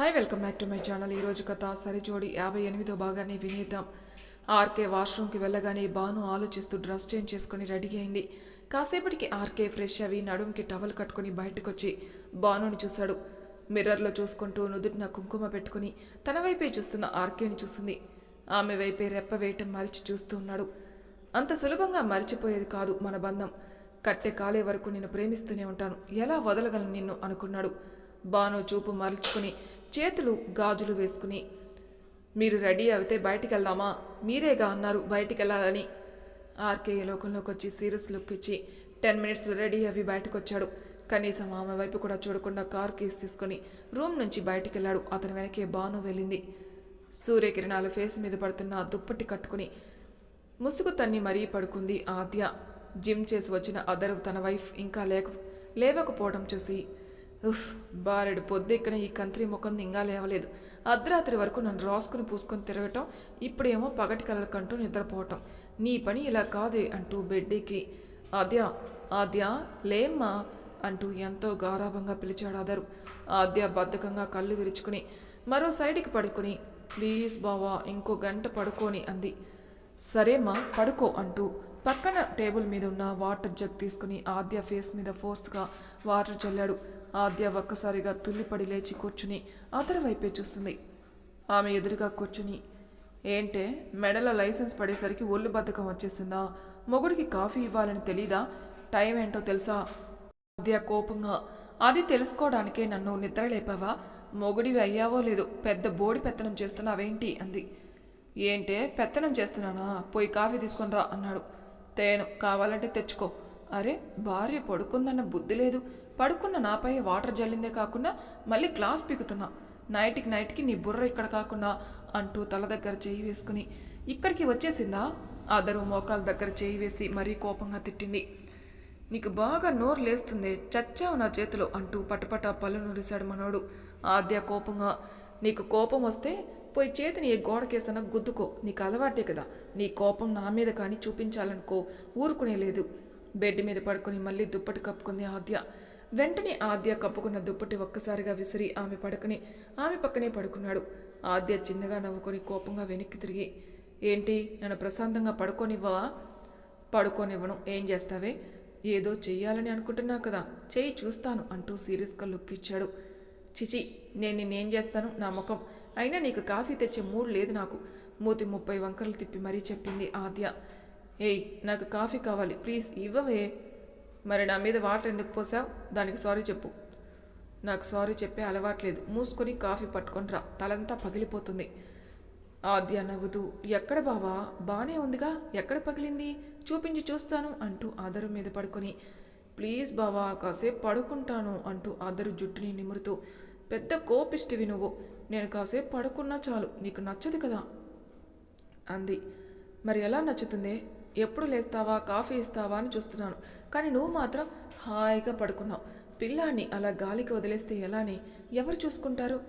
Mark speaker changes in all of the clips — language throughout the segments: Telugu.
Speaker 1: Hi welcome back to my channel. ఈరోజు కథ సరిజోడి యాభై ఎనిమిదో భాగాన్ని వినేద్దాం. ఆర్కే వాష్రూమ్కి వెళ్ళగానే బాను ఆలోచిస్తూ డ్రెస్ చేంజ్ చేసుకుని రెడీ అయింది. కాసేపటికి ఆర్కే ఫ్రెష్ అవి నడుంకి టవల్ కట్టుకుని బయటకొచ్చి బానుని చూశాడు. మిర్రర్లో చూసుకుంటూ నుదుటిన కుంకుమ పెట్టుకుని తన వైపే చూస్తున్న ఆర్కేని చూసింది. ఆమె వైపే రెప్ప వేయటం మరిచి చూస్తూ ఉన్నాడు. అంత సులభంగా మరిచిపోయేది కాదు మన బంధం. కట్టె కాలే వరకు నిన్ను ప్రేమిస్తూనే ఉంటాను. ఎలా వదలగలను నిన్ను? అనుకున్నాడు. బాను చూపు మరల్చుకుని చేతులు గాజులు వేసుకుని మీరు రెడీ అయితే బయటికి వెళ్దామా మీరేగా అన్నారు బయటికి వెళ్ళాలని ఆర్కే లోకంలోకి వచ్చి సీరియస్ లుక్ ఇచ్చి టెన్ మినిట్స్లో రెడీ అవి బయటకు వచ్చాడు కనీసం ఆమె వైపు కూడా చూడకుండా కార్ కీస్ తీసుకొని రూమ్ నుంచి బయటికి వెళ్ళాడు అతని వెనకే బాను వెళ్ళింది. సూర్యకిరణాలు ఫేస్ మీద పడుతున్న దుప్పటి కట్టుకుని ముసుగు తన్ని మరీ పడుకుంది ఆద్య. జిమ్ చేసి వచ్చిన అదరు తన వైఫ్ ఇంకా లేక లేవకపోవడం చూసి ఉఫ్ బారెడు పొద్దెక్కిన ఈ కంత్రి ముఖం ఇంకా లేవలేదు. అర్ధరాత్రి వరకు నన్ను రాసుకుని పూసుకొని తిరగటం ఇప్పుడేమో పగటి కలలకంటూ నిద్రపోవటం. నీ పని ఇలా కాదే అంటూ బెడ్డికి ఆద్య ఆద్య లేమ్మా అంటూ ఎంతో గారాభంగా పిలిచాడు అదరు ఆద్య బద్ధకంగా కళ్ళు విరుచుకుని మరో సైడ్కి పడుకుని ప్లీజ్ బావా ఇంకో గంట పడుకోని అంది. సరేమ్మా పడుకో అంటూ పక్కన టేబుల్ మీద ఉన్న వాటర్ జగ్ తీసుకుని ఆద్య ఫేస్ మీద ఫోర్స్గా వాటర్ చల్లాడు. ఆద్య ఒక్కసారిగా తుల్లిపడి లేచి కూర్చుని అతని వైపే చూస్తుంది. ఆమె ఎదురుగా కూర్చుని ఏంటే మెడలో లైసెన్స్ పడేసరికి ఒళ్ళు బద్ధకం వచ్చేసిందా? మొగుడికి కాఫీ ఇవ్వాలని తెలీదా? టైం ఏంటో తెలుసా? ఆద్య కోపంగా అది తెలుసుకోవడానికే నన్ను నిద్ర లేపావా? మొగుడివి అయ్యావో లేదు పెద్ద బోడి పెత్తనం చేస్తున్నావేంటి? అంది. ఏంటే పెత్తనం చేస్తున్నానా? పోయి కాఫీ తీసుకొని రా అన్నాడు. తేను కావాలంటే తెచ్చుకో. అరే భార్య పడుకుందన్న బుద్ధి లేదు. పడుకున్న నాపై వాటర్ జల్లిందే కాకుండా మళ్ళీ గ్లాస్ పీకుతున్నా. నైట్కి నైట్కి నీ బుర్ర ఇక్కడ కాకుండా అంటూ తల దగ్గర చేయి వేసుకుని. ఇక్కడికి వచ్చేసిందా? అదరు మోకాల దగ్గర చేయి వేసి మరీ కోపంగా తిట్టింది. నీకు బాగా నోరు లేస్తుంది చచ్చావు నా చేతిలో అంటూ పటపట పళ్ళు నురిశాడు మనోడు. ఆద్య కోపంగా నీకు కోపం వస్తే పోయి చేతిని ఏ గోడకేసన గుద్దుకో నీకు అలవాటే కదా. నీ కోపం నా మీద కానీ చూపించాలనుకో ఊరుకునే లేదు బెడ్ మీద పడుకొని మళ్ళీ దుప్పటి కప్పుకుంది ఆద్య. వెంటనే ఆద్య కప్పుకున్న దుప్పటి ఒక్కసారిగా విసిరి ఆమె పడుకుని ఆమె పక్కనే పడుకున్నాడు. ఆద్య చిన్నగా నవ్వుకొని కోపంగా వెనక్కి తిరిగి ఏంటి నన్ను ప్రశాంతంగా పడుకోనివ్వవా? పడుకోనివ్వను. ఏం చేస్తావే? ఏదో చెయ్యాలని అనుకుంటున్నా కదా. చేయి చూస్తాను అంటూ సీరియస్గా లుక్ ఇచ్చాడు. చిచి నేను నిన్నేం చేస్తాను? నా ముఖం. అయినా నీకు కాఫీ తెచ్చే మూడ్ లేదు నాకు. మూతి ముప్పై వంకరలు తిప్పి మరీ చెప్పింది ఆద్య. ఏయ్ నాకు కాఫీ కావాలి. ప్లీజ్ ఇవ్వవే. మరి నా మీద వాటర్ ఎందుకు పోసావు? దానికి సారీ చెప్పు. నాకు సారీ చెప్పే అలవాట్లేదు మూసుకొని కాఫీ పట్టుకొని రా. తలంతా పగిలిపోతుంది. ఆద్య నవ్వుతూ ఎక్కడ బావా? బానే ఉందిగా. ఎక్కడ పగిలింది? చూపించి చూస్తాను అంటూ ఆదరు మీద పడుకొని ప్లీజ్ బావా కాసేపు పడుకుంటాను అంటూ ఆదరు జుట్టుని నిమురుతూ పెద్ద కోపిష్టివి నువ్వు. నేను కాసేపు పడుకున్నా చాలు. నీకు నచ్చదు కదా? అంది. మరి ఎలా నచ్చుతుంది? ఎప్పుడు లేస్తావా? కాఫీ ఇస్తావా? అని చూస్తున్నాను. కానీ నువ్వు మాత్రం హాయిగా పడుకున్నావు. పిల్లాన్ని అలా గాలికి వదిలేస్తే ఎలాని? ఎవరు చూసుకుంటారు?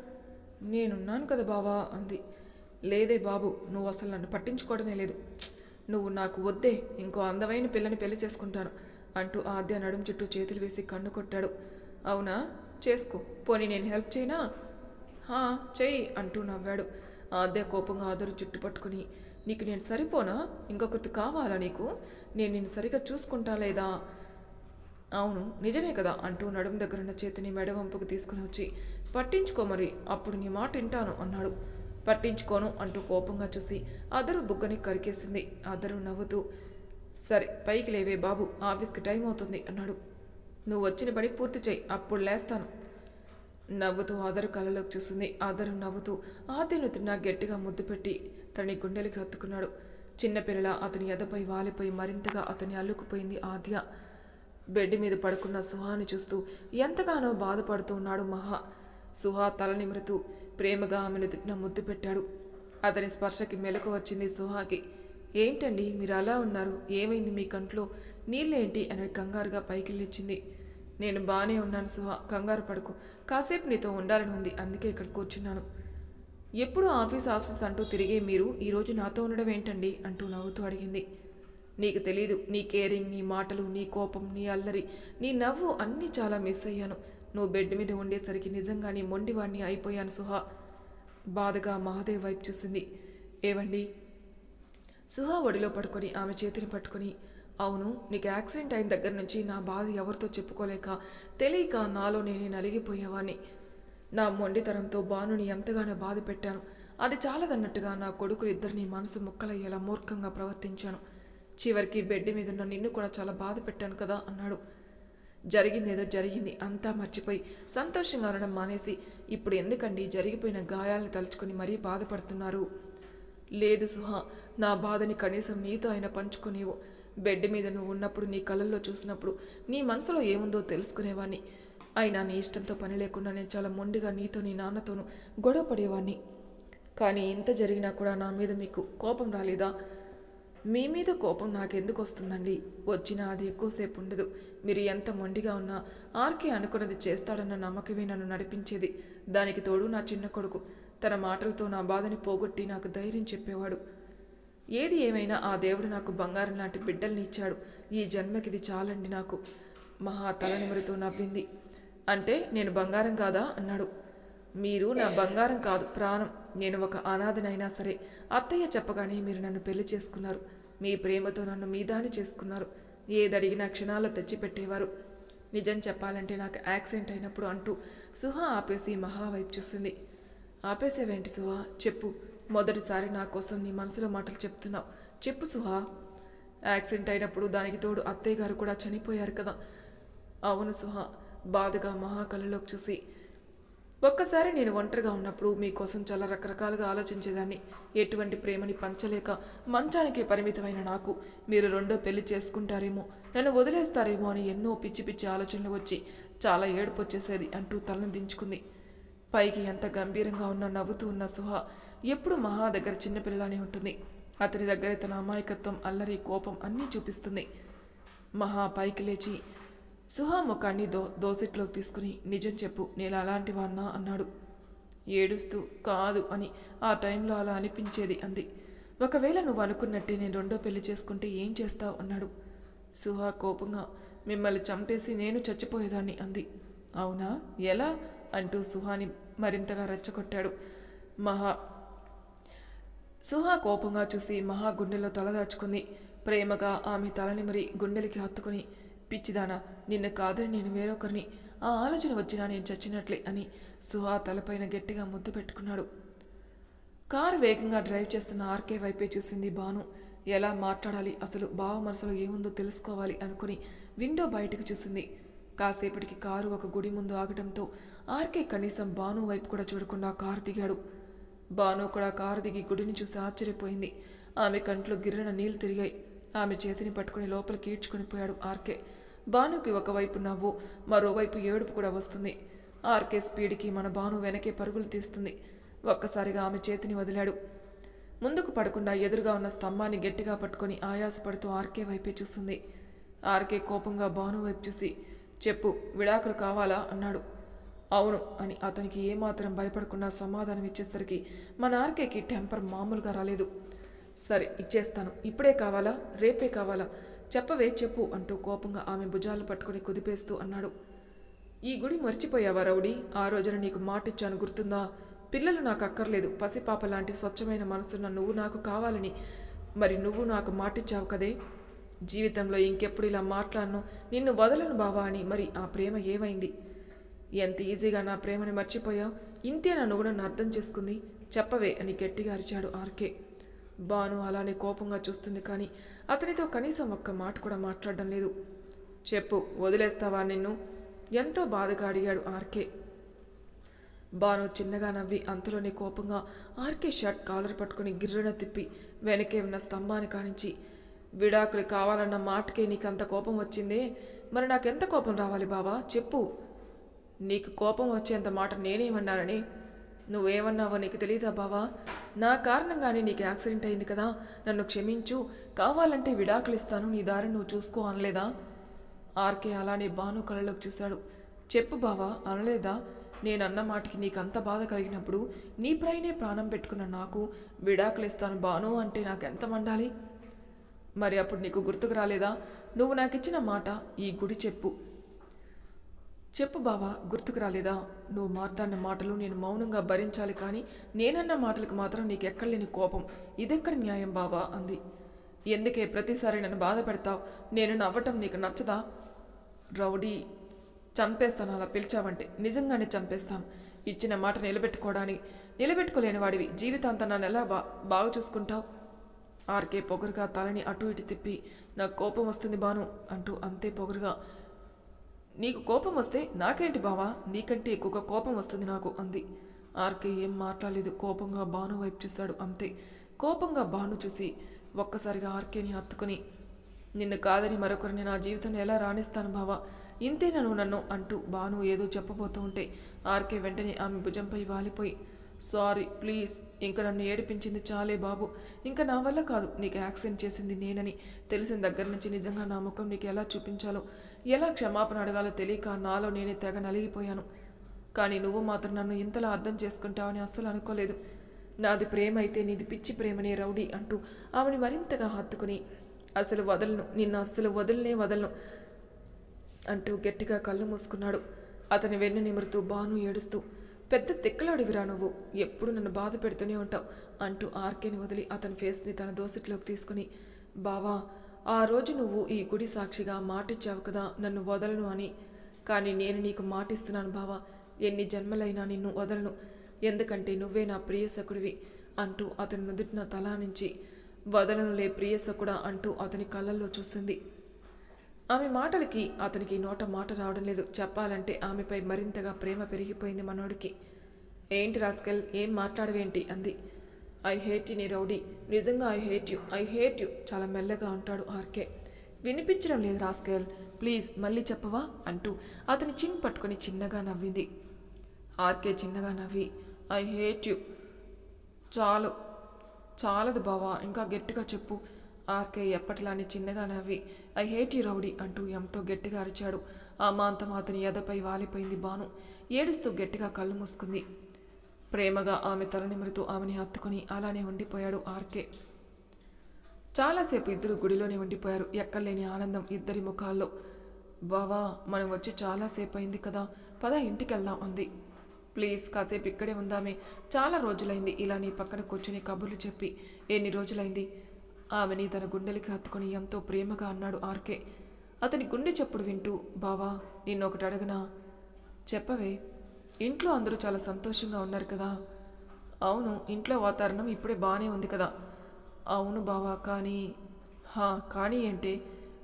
Speaker 1: నేనున్నాను కదా బావా అంది. లేదే బాబు నువ్వు అసలు నన్ను పట్టించుకోవడమే లేదు. నువ్వు నాకు వద్దే ఇంకో అందమైన పిల్లని పెళ్ళి చేసుకుంటాను అంటూ ఆద్య నడుం చుట్టూ చేతులు వేసి కన్ను కొట్టాడు. అవునా? చేసుకో. పోనీ నేను హెల్ప్ చేయనా? హా చెయ్యి అంటూ నవ్వాడు. ఆద్య కోపంగా ఆదరు జుట్టు పట్టుకుని నీకు నేను సరిపోనా? ఇంకొకటి కావాలా నీకు? నేను నిన్ను సరిగా చూసుకుంటా లేదా? అవును నిజమే కదా అంటూ నడుము దగ్గరున్న చేతిని మెడవంపుకు తీసుకుని వచ్చి పట్టించుకో మరి అప్పుడు నీ మాట వింటాను అన్నాడు. పట్టించుకోను అంటూ కోపంగా చూసి అదరు బుగ్గని కరికేసింది. అదరు నవ్వుతూ సరే పైకి లేవే బాబు ఆఫీస్కి టైం అవుతుంది అన్నాడు. నువ్వు వచ్చిన పని పూర్తి చేయి అప్పుడు లేస్తాను. నవ్వుతూ ఆదరు కళ్ళలోకి చూసింది. ఆదరు నవ్వుతూ ఆద్యను తిన్న గట్టిగా ముద్దు పెట్టి తనని గుండెలకి హత్తుకున్నాడు. చిన్నపిల్లల అతని ఎదపై వాలిపోయి మరింతగా అతని అల్లుకుపోయింది ఆద్య. బెడ్ మీద పడుకున్న సుహాని చూస్తూ ఎంతగానో బాధపడుతూ ఉన్నాడు మహా. సుహా తల నిమురుతూ ప్రేమగా ఆమెను తిట్టిన ముద్దు పెట్టాడు. అతని స్పర్శకి మెలకు వచ్చింది సుహాకి. ఏంటండి మీరు అలా ఉన్నారు? ఏమైంది మీ కంట్లో? నీళ్ళేంటి? అని కంగారుగా పైకి లేచింది నేను బాగానే ఉన్నాను సుహా. కంగారు పడుకు. కాసేపు నీతో ఉండాలని ఉంది. అందుకే ఇక్కడ కూర్చున్నాను. ఎప్పుడు ఆఫీస్ ఆఫీస్ అంటూ తిరిగే మీరు ఈరోజు నాతో ఉండడం ఏంటండి? అంటూ నవ్వుతూ అడిగింది. నీకు తెలీదు. నీ కేరింగ్ నీ మాటలు నీ కోపం నీ అల్లరి నీ నవ్వు అన్నీ చాలా మిస్ అయ్యాను. నువ్వు బెడ్ మీద ఉండేసరికి నిజంగానే మొండివాణ్ణి అయిపోయాను సుహా. బాధగా మహాదేవ్ వైపు చూసింది. ఏవండి? సుహా ఒడిలో పడుకొని ఆమె చేతిని పట్టుకొని అవును నీకు యాక్సిడెంట్ అయిన దగ్గర నుంచి నా బాధ ఎవరితో చెప్పుకోలేక తెలియక నాలో నేనే నలిగిపోయేవాణ్ణి. నా మొండితనంతో బానుని ఎంతగానో బాధ పెట్టాను. అది చాలదన్నట్టుగా నా కొడుకులు ఇద్దరిని మనసు ముక్కలయ్యేలా మూర్ఖంగా ప్రవర్తించాను. చివరికి బెడ్ మీద ఉన్న నిన్ను కూడా చాలా బాధ పెట్టాను కదా అన్నాడు. జరిగిందేదో జరిగింది అంతా మర్చిపోయి సంతోషంగా ఉండడం మానేసి ఇప్పుడు ఎందుకండి జరిగిపోయిన గాయాల్ని తలుచుకొని మరీ బాధపడుతున్నారు? లేదు సుహా నా బాధని కనీసం నీతో అయినా పంచుకునేవు. బెడ్ మీద నువ్వు ఉన్నప్పుడు నీ కళ్ళల్లో చూసినప్పుడు నీ మనసులో ఏముందో తెలుసుకునేవాణ్ణి. అయినా నీ ఇష్టంతో పని లేకుండా నేను చాలా మొండిగా నీతో నీ నాన్నతోనూ గొడవ పడేవాణ్ణి. కానీ ఇంత జరిగినా కూడా నా మీద మీకు కోపం రాలేదా? మీ మీద కోపం నాకెందుకు వస్తుందండి? వచ్చినా అది ఎక్కువసేపు ఉండదు. మీరు ఎంత మొండిగా ఉన్నా ఆర్కే అనుకున్నది చేస్తాడన్న నమ్మకమే నన్ను నడిపించేది. దానికి తోడు నా చిన్న కొడుకు. తన మాటలతో నా బాధని పోగొట్టి నాకు ధైర్యం చెప్పేవాడు. ఏది ఏమైనా ఆ దేవుడు నాకు బంగారం లాంటి బిడ్డల్ని ఇచ్చాడు. ఈ జన్మకిది చాలండి నాకు. మహా తలనిమరితో నవ్వింది. అంటే నేను బంగారం కాదా? అన్నాడు. మీరు నా బంగారం కాదు ప్రాణం. నేను ఒక అనాథనైనా సరే. అత్తయ్య చెప్పగానే మీరు నన్ను పెళ్ళి చేసుకున్నారు. మీ ప్రేమతో నన్ను మీదాని చేసుకున్నారు. ఏదడిగినా క్షణాల్లో తెచ్చిపెట్టేవారు. నిజం చెప్పాలంటే నాకు యాక్సిడెంట్ అయినప్పుడు అంటూ సుహా ఆపేసి మహా వైపు చూసింది. ఆపేసేవేంటి సుహా? చెప్పు. మొదటిసారి నా కోసం నీ మనసులో మాటలు చెప్తున్నావు. చెప్పు సుహా. యాక్సిడెంట్ అయినప్పుడు దానికి తోడు అత్తయ్య గారు కూడా చనిపోయారు కదా. అవును సుహా. బాధగా మహాకళలోకి చూసి ఒక్కసారి నేను ఒంటరిగా ఉన్నప్పుడు మీకోసం చాలా రకరకాలుగా ఆలోచించేదాన్ని. ఎటువంటి ప్రేమని పంచలేక మంచానికి పరిమితమైన నాకు మీరు రెండో పెళ్ళి చేసుకుంటారేమో నన్ను వదిలేస్తారేమో అని ఎన్నో పిచ్చి పిచ్చి ఆలోచనలు వచ్చి చాలా ఏడుపు వచ్చేసేది అంటూ తలను దించుకుంది. పైకి ఎంత గంభీరంగా ఉన్న నవ్వుతూ ఉన్న సుహా ఎప్పుడు మహా దగ్గర చిన్నపిల్లలానే ఉంటుంది. అతని దగ్గర తన అమాయకత్వం అల్లరి కోపం అన్నీ చూపిస్తుంది. మహా పైకి లేచి సుహా ముఖాన్ని దో దోసిట్లోకి తీసుకుని నిజం చెప్పు నేను అలాంటి వాన్నా అన్నాడు. ఏడుస్తూ కాదు అని ఆ టైంలో అలా అనిపించేది అంది. ఒకవేళ నువ్వు అనుకున్నట్టే నేను రెండో పెళ్ళి చేసుకుంటే ఏం చేస్తావు? అన్నాడు. సుహా కోపంగా మిమ్మల్ని చంపేసి నేను చచ్చిపోయేదాన్ని అంది. అవునా? ఎలా? అంటూ సుహాని మరింతగా రెచ్చగొట్టాడు. మహా సుహా కోపంగా చూసి మహా గుండెలో తలదాచుకుంది ప్రేమగా ఆమె తలని మరి గుండెలకి హత్తుకుని పిచ్చిదానా నిన్ను కాదని నేను వేరొకరిని. ఆ ఆలోచన వచ్చినా నేను చచ్చినట్లే అని సుహా తలపైన గట్టిగా ముద్దు పెట్టుకున్నాడు. కారు వేగంగా డ్రైవ్ చేస్తున్న ఆర్కే వైపే చూసింది బాను ఎలా మాట్లాడాలి? అసలు బావ మనసులో ఏముందో తెలుసుకోవాలి అనుకుని విండో బయటకు చూసింది. కాసేపటికి కారు ఒక గుడి ముందు ఆగడంతో ఆర్కే కనీసం బాను వైపు కూడా చూడకుండా కారు దిగాడు. బాను కూడా కారు దిగి గుడిని చూసి ఆశ్చర్యపోయింది. ఆమె కంట్లో గిర్రన నీళ్ళు తిరిగాయి. ఆమె చేతిని పట్టుకుని లోపలికి ఈడ్చుకొని పోయాడు ఆర్కే. బానుకి ఒకవైపు నవ్వు మరోవైపు ఏడుపు కూడా వస్తుంది. ఆర్కే స్పీడ్కి మన బాను వెనకే పరుగులు తీస్తుంది. ఒక్కసారిగా ఆమె చేతిని వదిలాడు. ముందుకు పడకుండా ఎదురుగా ఉన్న స్తంభాన్ని గట్టిగా పట్టుకొని ఆయాసపడుతూ ఆర్కే వైపే చూస్తుంది. ఆర్కే కోపంగా బాను వైపు చూసి చెప్పు విడాకులు కావాలా? అన్నాడు. అవును అని అతనికి ఏమాత్రం భయపడకుండా సమాధానం ఇచ్చేసరికి మన ఆర్కేకి టెంపర్ మామూలుగా రాలేదు. సరే ఇచ్చేస్తాను. ఇప్పుడే కావాలా? రేపే కావాలా? చెప్పవే చెప్పు అంటూ కోపంగా ఆమె భుజాలు పట్టుకుని కుదిపేస్తూ అన్నాడు. ఈ గుడి మర్చిపోయావా రౌడీ? ఆ రోజున నీకు మాటిచ్చాను గుర్తుందా? పిల్లలు నాకు అక్కర్లేదు. పసిపాప లాంటి స్వచ్ఛమైన మనసున్న నువ్వు నాకు కావాలని. మరి నువ్వు నాకు మాటిచ్చావు కదే? జీవితంలో ఇంకెప్పుడు ఇలా మాట్లాడను? నిన్ను వదలను బావా అని మరి ఆ ప్రేమ ఏమైంది? ఎంత ఈజీగా నా ప్రేమని మర్చిపోయావు? ఇంతేనా నువ్వు నన్ను అర్థం చేసుకుంది. చెప్పవే అని గట్టిగా అరిచాడు ఆర్కే. బాను అలానే కోపంగా చూస్తుంది కానీ అతనితో కనీసం ఒక్క మాట కూడా మాట్లాడడం లేదు. చెప్పు వదిలేస్తావా నిన్ను? ఎంతో బాధగా అడిగాడు ఆర్కే. బాను చిన్నగా నవ్వి అంతలోనే కోపంగా ఆర్కే షర్ట్ కాలర్ పట్టుకుని గిర్రన తిప్పి వెనకే ఉన్న స్తంభాన్ని కానించి విడాకులు కావాలన్న మాటకే నీకంత కోపం వచ్చిందే? మరి నాకెంత కోపం రావాలి బావా? చెప్పు. నీకు కోపం వచ్చేంత మాట నేనేమన్నానని? నువ్వేమన్నావో నీకు తెలియదా బావా? నా కారణంగానే నీకు యాక్సిడెంట్ అయింది కదా. నన్ను క్షమించు. కావాలంటే విడాకులు ఇస్తాను. నీ దారి నువ్వు చూసుకో అనలేదా? ఆర్కే అలానే బాను కళ్ళలోకి చూశాడు. చెప్పు బావా అనలేదా? నేనన్న మాటకి నీకంత బాధ కలిగినప్పుడు నీ ప్రైనే ప్రాణం పెట్టుకున్న నాకు విడాకులు ఇస్తాను బాను అంటే నాకెంత మండాలి? మరి అప్పుడు నీకు గుర్తుకు రాలేదా? నువ్వు నాకిచ్చిన మాట ఈ గుడి చెప్పు. చెప్పు బావా గుర్తుకు రాలేదా? నువ్వు మాట్లాడిన మాటలు నేను మౌనంగా భరించాలి కానీ నేనన్న మాటలకు మాత్రం నీకు ఎక్కడలేని కోపం. ఇదెక్కడ న్యాయం బావా? అంది. ఎందుకే ప్రతిసారి నన్ను బాధ పెడతావు? నేను నవ్వటం నీకు నచ్చదా? రౌడీ చంపేస్తాను అలా పిలిచావంటే నిజంగానే చంపేస్తాను. ఇచ్చిన మాట నిలబెట్టుకోవడానికి నిలబెట్టుకోలేని వాడివి జీవితాంతం నన్ను ఎలా బా బాగా చూసుకుంటావు? ఆర్కే పొగరుగా తలని అటు ఇటు తిప్పి నాకు కోపం వస్తుంది బాను అంటూ అంతే పొగరుగా నీకు కోపం వస్తే నాకేంటి బావా? నీకంటే ఎక్కువగా కోపం వస్తుంది నాకు అంది. ఆర్కే ఏం మాట్లాడలేదు. కోపంగా బాను వైపు చూశాడు అంతే. కోపంగా బాను చూసి ఒక్కసారిగా ఆర్కేని హత్తుకుని నిన్ను కాదని మరొకరిని నా జీవితంలో ఎలా రాణిస్తాను బావా? ఇంతేనా నువ్వు నన్ను? అంటూ బాను ఏదో చెప్పబోతూ ఉంటే ఆర్కే వెంటనే ఆమె భుజంపై వాలిపోయి సారీ ప్లీజ్ ఇంకా నన్ను ఏడిపించింది చాలే బాబు. ఇంకా నా వల్ల కాదు. నీకు యాక్సిడెంట్ చేసింది నేనని. తెలిసిన దగ్గర నుంచి నిజంగా నా ముఖం నీకు ఎలా చూపించాలో ఎలా క్షమాపణ అడగాలో తెలియక నాలో నేనే తెగ నలిగిపోయాను. కానీ నువ్వు మాత్రం నన్ను ఇంతలా అర్థం చేసుకుంటావని అస్సలు అనుకోలేదు. నాది ప్రేమ అయితే నీది పిచ్చి ప్రేమనే రౌడీ అంటూ ఆమెని మరింతగా హత్తుకుని అసలు వదలను. నిన్ను అస్సలు వదలనే వదలను అంటూ గట్టిగా కళ్ళు మూసుకున్నాడు. అతని వెన్ను నిమురుతూ బాను ఏడుస్తూ పెద్ద తిక్కలాడివిరా నువ్వు. ఎప్పుడు నన్ను బాధ పెడుతూనే ఉంటావు అంటూ ఆర్కేని వదిలి అతని ఫేస్ని తన దోసిట్లోకి తీసుకుని బావా ఆ రోజు నువ్వు ఈ గుడి సాక్షిగా మాటిచ్చావు కదా నన్ను వదలను అని. కానీ నేను నీకు మాటిస్తున్నాను బావా ఎన్ని జన్మలైనా నిన్ను వదలను ఎందుకంటే నువ్వే నా ప్రియసకుడివి అంటూ అతని నుదుటిన తలా నుంచి వదలనులే ప్రియసకుడా అంటూ అతని కళ్ళల్లో చూసింది. ఆమె మాటలకి అతనికి నోట మాట రావడం లేదు. చెప్పాలంటే ఆమెపై మరింతగా ప్రేమ పెరిగిపోయింది మనోడికి. ఏంటి రాస్కల్? ఏం మాట్లాడవేంటి? అంది. ఐ హేట్ యు నీ రౌడీ. నిజంగా I hate you. I hate you. చాలా మెల్లగా అంటాడు ఆర్కే. వినిపించడం లేదు రాస్కెల్. ప్లీజ్ మళ్ళీ చెప్పవా? అంటూ అతని చిన్ పట్టుకొని చిన్నగా నవ్వింది. ఆర్కే చిన్నగా నవ్వి ఐ హేట్ యు. చాలు. చాలదు బావా. ఇంకా గట్టిగా చెప్పు. ఆర్కే ఎప్పటిలానే చిన్నగా నవ్వి ఐ హేట్ యు రౌడీ అంటూ ఎంతో గట్టిగా అరిచాడు. ఆ మాంతం అతని ఎదపై వాలిపోయింది బాను ఏడుస్తూ గట్టిగా కళ్ళు మూసుకుంది. ప్రేమగా ఆమె తలనిమురుతూ ఆమెని హత్తుకుని అలానే ఉండిపోయాడు ఆర్కే. చాలాసేపు ఇద్దరు గుడిలోనే ఉండిపోయారు. ఎక్కడలేని ఆనందం ఇద్దరి ముఖాల్లో. బావా మనం వచ్చి చాలాసేపు అయింది కదా పద ఇంటికి వెళ్దాం అంది. ప్లీజ్ కాసేపు ఇక్కడే ఉందామే. చాలా రోజులైంది. ఇలా నీ పక్కన కూర్చుని కబుర్లు చెప్పి ఎన్ని రోజులైంది? ఆమెని తన గుండెలకి హత్తుకుని ఎంతో ప్రేమగా అన్నాడు ఆర్కే. అతని గుండె చప్పుడు వింటూ బావా నిన్నొకటి అడగనా? చెప్పవే. ఇంట్లో అందరూ చాలా సంతోషంగా ఉన్నారు కదా. అవును ఇంట్లో వాతావరణం ఇప్పుడే బాగానే ఉంది కదా. అవును బావా కానీ హా కానీ ఏంటే?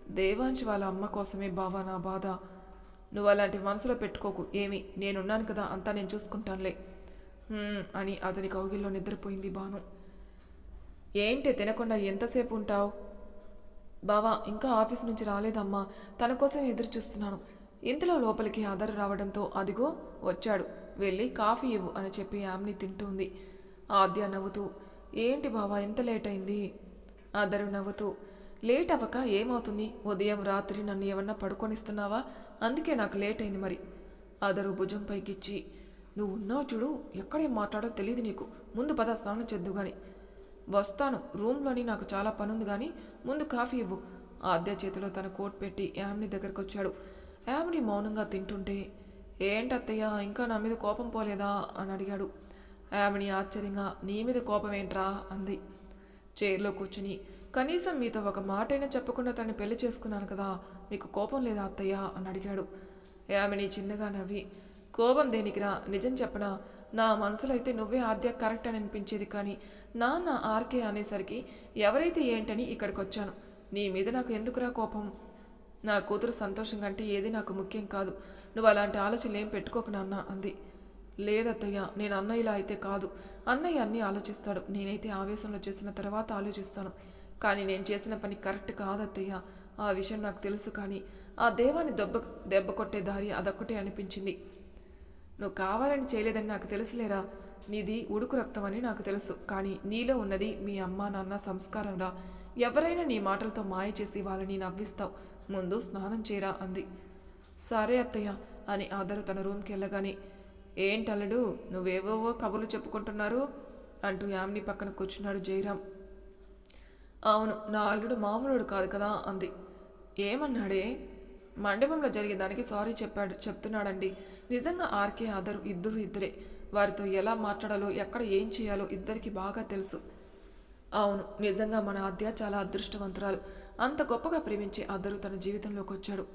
Speaker 1: దేవాంశ్ వాళ్ళ అమ్మ కోసమే బావా నా బాధ. నువ్వు అలాంటి మనసులో పెట్టుకోకు. ఏమి నేనున్నాను కదా అంతా నేను చూసుకుంటానులే. అని అతని కౌగిల్లో నిద్రపోయింది బాను ఏంటి తినకుండా ఎంతసేపు ఉంటావు? బావా ఇంకా ఆఫీస్ నుంచి రాలేదమ్మా. తన కోసం ఎదురు చూస్తున్నాను. ఇంతలో లోపలికి ఆధార్ రావడంతో అదిగో వచ్చాడు. వెళ్ళి కాఫీ ఇవ్వు అని చెప్పి ఆమెని తింటుంది. ఆద్య నవ్వుతూ ఏంటి బావా ఎంత లేట్ అయింది ఆదరు నవ్వుతూ లేట్ అవ్వక ఏమవుతుంది? ఉదయం రాత్రి నన్ను ఏమన్నా పడుకొనిస్తున్నావా? అందుకే నాకు లేట్ అయింది మరి. ఆదరు భుజం పైకిచ్చి నువ్వు ఉన్నావు చూడు ఎక్కడేం మాట్లాడో తెలియదు నీకు. ముందు పద స్నానం చేద్దు కానీ వస్తాను. రూమ్లోని నాకు చాలా పనుంది కానీ ముందు కాఫీ ఇవ్వు. ఆద్య చేతిలో తన కోట్ పెట్టి యామిని దగ్గరకు వచ్చాడు యామిని మౌనంగా తింటుంటే ఏంటత్తయ్య ఇంకా నా మీద కోపం పోలేదా? అని అడిగాడు. యామిని ఆశ్చర్యంగా నీ మీద కోపం ఏంట్రా? అంది. చైర్లో కూర్చుని కనీసం మీతో ఒక మాటైనా చెప్పకుండా తను పెళ్ళి చేసుకున్నాను కదా మీకు కోపం లేదా అత్తయ్య? అని అడిగాడు. యామిని చిన్నగా నవ్వి కోపం దేనికిరా? నిజం చెప్పనా? నా మనసులో అయితే నువ్వే ఆద్య కరెక్ట్ అని అనిపించేది కానీ నాన్న ఆర్కే అనేసరికి ఎవరైతే ఏంటని ఇక్కడికి వచ్చాను నీ మీద నాకు ఎందుకురా కోపం? నా కూతురు సంతోషం కంటే ఏది నాకు ముఖ్యం కాదు. నువ్వు అలాంటి ఆలోచనలు ఏం పెట్టుకోకు నాన్న అంది. లేదత్తయ్య నేను అన్నయ్యలా అయితే కాదు. అన్నయ్య అన్నీ ఆలోచిస్తాడు. నేనైతే ఆవేశంలో చేసిన తర్వాత ఆలోచిస్తాను. కానీ నేను చేసిన పని కరెక్ట్ కాదత్తయ్య. ఆ విషయం నాకు తెలుసు కానీ ఆ దేవాన్ని దెబ్బ దెబ్బ కొట్టే దారి అదొక్కటే అనిపించింది. నువ్వు కావాలని చేయలేదని నాకు తెలుసులేరా? నీది ఉడుకు రక్తం అని నాకు తెలుసు. కానీ నీలో ఉన్నది మీ అమ్మ నాన్న సంస్కారంరా ఎవరైనా నీ మాటలతో మాయ చేసి వాళ్ళని నవ్విస్తావు. ముందు స్నానం చేయరా అంది. సరే అత్తయ్య అని ఆదరు తన రూమ్కి వెళ్ళగానే. ఏంటల్లడు నువ్వేవోవో కబుర్లు చెప్పుకుంటున్నారు అంటూ యామిని పక్కన కూర్చున్నాడు జయరాం. అవును నా అల్లుడు మామూలుడు కాదు కదా అంది. ఏమన్నాడే? మండపంలో జరిగే దానికి సారీ చెప్పాడు చెప్తున్నాడండి. నిజంగా ఆర్కే అదరు ఇద్దరు ఇద్దరే. వారితో ఎలా మాట్లాడాలో ఎక్కడ ఏం చేయాలో ఇద్దరికి బాగా తెలుసు. అవును నిజంగా మన ఆద్య చాలా అదృష్టవంతురాలు. అంత గొప్పగా ప్రేమించే అదరు తన జీవితంలోకి వచ్చాడు.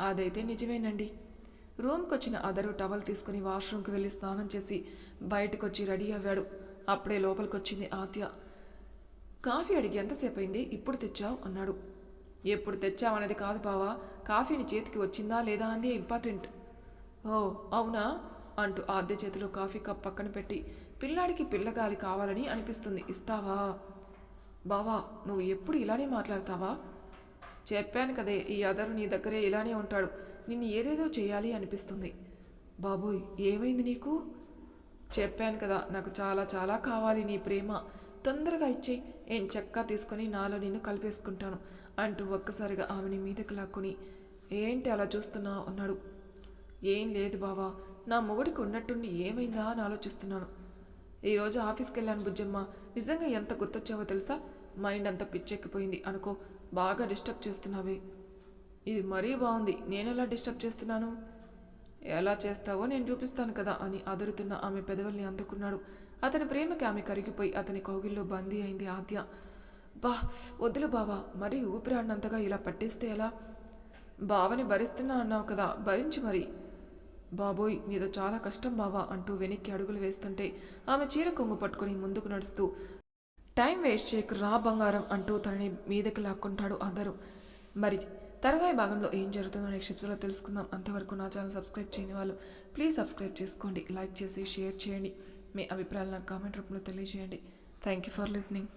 Speaker 1: అదైతే నిజమేనండి. రూమ్కి వచ్చిన అదరు టవల్ తీసుకుని వాష్రూమ్కి వెళ్ళి స్నానం చేసి బయటకు వచ్చి రెడీ అవ్వాడు. అప్పుడే లోపలికి వచ్చింది ఆద్య. కాఫీ అడిగి ఎంతసేపు అయింది ఇప్పుడు తెచ్చావు? అన్నాడు. ఎప్పుడు తెచ్చావనేది కాదు బావా. కాఫీని చేతికి వచ్చిందా లేదా అంది ఇంపార్టెంట్. ఓ అవునా? అంటూ ఆద్య చేతిలో కాఫీ కప్ పక్కన పెట్టి పిల్లాడికి పిల్లగాలి కావాలని అనిపిస్తుంది. ఇస్తావా? బావా నువ్వు ఎప్పుడు ఇలానే మాట్లాడతావా? చెప్పాను కదే ఈ అదరు నీ దగ్గరే ఇలానే ఉంటాడు. నిన్ను ఏదేదో చేయాలి అనిపిస్తుంది. బాబోయ్ ఏమైంది నీకు? చెప్పాను కదా నాకు చాలా చాలా కావాలి నీ ప్రేమ. తొందరగా ఇచ్చి నేను చెక్క తీసుకొని నాలో నిన్ను కలిపేసుకుంటాను. అంటూ ఒక్కసారిగా ఆమెని మీదకి లాక్కుని ఏంటి అలా చూస్తున్నా? అన్నాడు. ఏం లేదు బావా నా మొగుడికి ఉన్నట్టుండి ఏమైందా అని ఆలోచిస్తున్నాను. ఈరోజు ఆఫీస్కి వెళ్ళాను బుజ్జమ్మ. నిజంగా ఎంత గుర్తొచ్చావో తెలుసా? మైండ్ అంతా పిచ్చెక్కిపోయింది. అనుకో బాగా డిస్టర్బ్ చేస్తున్నావే. ఇది మరీ బాగుంది. నేను ఎలా డిస్టర్బ్ చేస్తున్నాను? ఎలా చేస్తావో నేను చూపిస్తాను కదా అని అదురుతున్న ఆమె పెదవుల్ని అందుకున్నాడు. అతని ప్రేమకి ఆమె కరిగిపోయి అతని కోగిల్లో బందీ అయింది ఆద్య. బా వద్దులు బావా మరీ ఊపిరాడినంతగా ఇలా పట్టేస్తే ఎలా? బావని భరిస్తున్నా అన్నావు కదా భరించు మరి. బాబోయ్ నీదో చాలా కష్టం బావా అంటూ వెనక్కి అడుగులు వేస్తుంటే ఆమె చీర కొంగు పట్టుకుని ముందుకు నడుస్తూ టైం వేస్ట్ చేయకు రా బంగారం అంటూ తనని మీదకి లాక్కుంటాడు అందరూ. మరి తర్వాయి భాగంలో ఏం జరుగుతుందో నెక్స్ట్ ఎపిసోడ్లో తెలుసుకుందాం. అంతవరకు నా ఛానల్ సబ్స్క్రైబ్ చేయని వాళ్ళు ప్లీజ్ సబ్స్క్రైబ్ చేసుకోండి. లైక్ చేసి షేర్ చేయండి. మీ అభిప్రాయాలు నాకు కామెంట్ రూపంలో తెలియజేయండి. Thank you for listening.